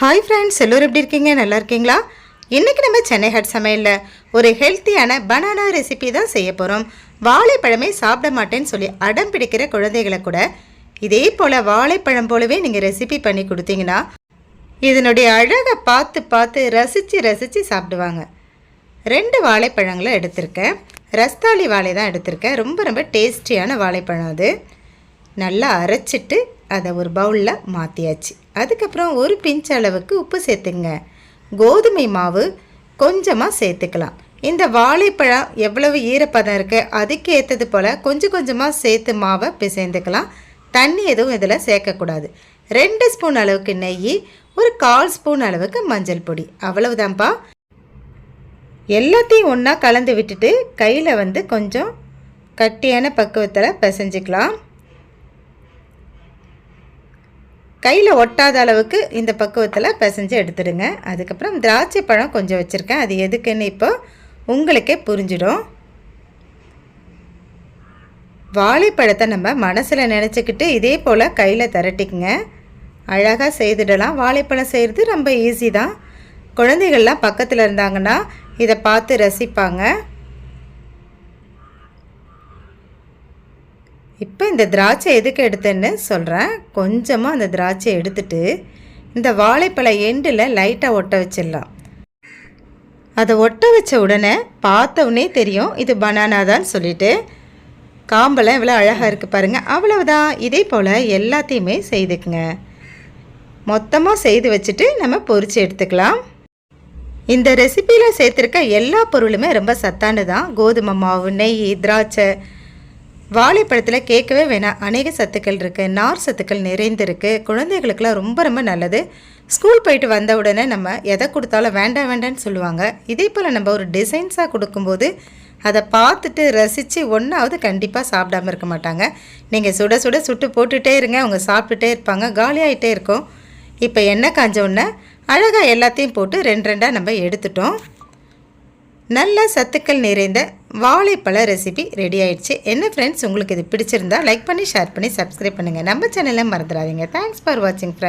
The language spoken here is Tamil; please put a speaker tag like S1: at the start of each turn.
S1: ஹாய் ஃப்ரெண்ட்ஸ் எல்லோரும் எப்படி இருக்கீங்க நல்லா இருக்கீங்களா இன்றைக்கி நம்ம சென்னை ஹட் சமையலில் ஒரு ஹெல்த்தியான பனானா ரெசிபி தான் செய்ய போகிறோம் வாழைப்பழமே சாப்பிட மாட்டேன்னு சொல்லி அடம் பிடிக்கிற குழந்தைகளை கூட இதே போல் வாழைப்பழம் போலவே நீங்கள் ரெசிபி பண்ணி கொடுத்தீங்கன்னா இதனுடைய அழகை பார்த்து பார்த்து ரசித்து ரசித்து சாப்பிடுவாங்க ரெண்டு வாழைப்பழங்களை எடுத்திருக்கேன் ரஸ்தாளி வாழை தான் எடுத்திருக்கேன் ரொம்ப ரொம்ப டேஸ்டியான வாழைப்பழம் அது நல்லா அரைச்சிட்டு அதை ஒரு பவுலில் மாற்றியாச்சு அதுக்கப்புறம் ஒரு பிஞ்ச் அளவுக்கு உப்பு சேர்த்துங்க கோதுமை மாவு கொஞ்சமாக சேர்த்துக்கலாம் இந்த வாழைப்பழம் எவ்வளவு ஈரப்பதம் இருக்குது அதுக்கு ஏற்றது போல் கொஞ்சம் கொஞ்சமாக சேர்த்து மாவை பிசைந்துக்கலாம் தண்ணி எதுவும் இதில் சேர்க்கக்கூடாது ரெண்டு ஸ்பூன் அளவுக்கு நெய் ஒரு கால் ஸ்பூன் அளவுக்கு மஞ்சள் பொடி அவ்வளவுதான்ப்பா எல்லாத்தையும் ஒன்றா கலந்து விட்டுட்டு கையில் வந்து கொஞ்சம் கட்டியான பக்குவத்தில் பிசைஞ்சிக்கலாம் கையில் ஒட்டாத அளவுக்கு இந்த பக்குவத்தில் பிசைஞ்சு எடுத்துடுங்க அதுக்கப்புறம் திராட்சை பழம் கொஞ்சம் வச்சுருக்கேன் அது எதுக்குன்னு இப்போ உங்களுக்கே புரிஞ்சிடும் வாழைப்பழத்தை நம்ம மனசில் நினச்சிக்கிட்டு இதே போல் கையில் திரட்டிக்குங்க அழகாக செய்துடலாம் வாழைப்பழம் செய்கிறது ரொம்ப ஈஸி தான் குழந்தைகள்லாம் பக்கத்தில் இருந்தாங்கன்னா இதை பார்த்து ரசிப்பாங்க இப்போ இந்த திராட்சை எதுக்கு எடுத்தேன்னு சொல்கிறேன் கொஞ்சமாக அந்த திராட்சை எடுத்துட்டு இந்த வாழைப்பழ எண்டில் லைட்டாக ஒட்ட வச்சிடலாம் அதை ஒட்ட வச்ச உடனே பார்த்தவுடனே தெரியும் இது பனானா தான் சொல்லிட்டு காம்பெல்லாம் இவ்வளோ அழகாக இருக்குது பாருங்கள் அவ்வளவுதான் இதே போல் எல்லாத்தையுமே செய்துக்குங்க மொத்தமாக செய்து வச்சுட்டு நம்ம பொறிச்சு எடுத்துக்கலாம் இந்த ரெசிப்பியில் சேர்த்துருக்க எல்லா பொருளுமே ரொம்ப சத்தானது தான் கோதுமை மாவு நெய் திராட்சை வாழைப்பழத்தில் கேட்கவே வேணாம் அநேக சத்துக்கள் இருக்குது நார் சத்துக்கள் நிறைந்திருக்கு குழந்தைகளுக்கெல்லாம் ரொம்ப ரொம்ப நல்லது ஸ்கூல் போயிட்டு வந்த உடனே நம்ம எதை கொடுத்தாலும் வேண்டாம் வேண்டான்னு சொல்லுவாங்க இதே போல் நம்ம ஒரு டிசைன்ஸாக கொடுக்கும்போது அதை பார்த்துட்டு ரசித்து ஒன்றாவது கண்டிப்பாக சாப்பிடாமல் இருக்க மாட்டாங்க நீங்கள் சுட சுட சுட்டு போட்டுகிட்டே இருங்க அவங்க சாப்பிட்டுட்டே இருப்பாங்க காலியாகிட்டே இருக்கும் இப்போ எண்ணெய் காஞ்ச உடனே அழகாக எல்லாத்தையும் போட்டு ரெண்டு ரெண்டாக நம்ம எடுத்துட்டோம் நல்ல சத்துக்கள் நிறைந்த வாழைப்பழ ரெசிபி ரெடி ஆயிடுச்சு என்ன ஃப்ரெண்ட்ஸ் உங்களுக்கு இது பிடிச்சிருந்தா லைக் பண்ணி ஷேர் பண்ணி சப்ஸ்கிரைப் பண்ணுங்கள் நம்ம சேனலில் மறந்துடாதீங்க தேங்க்ஸ் ஃபார் வாட்சிங் ஃப்ரெண்ட்ஸ்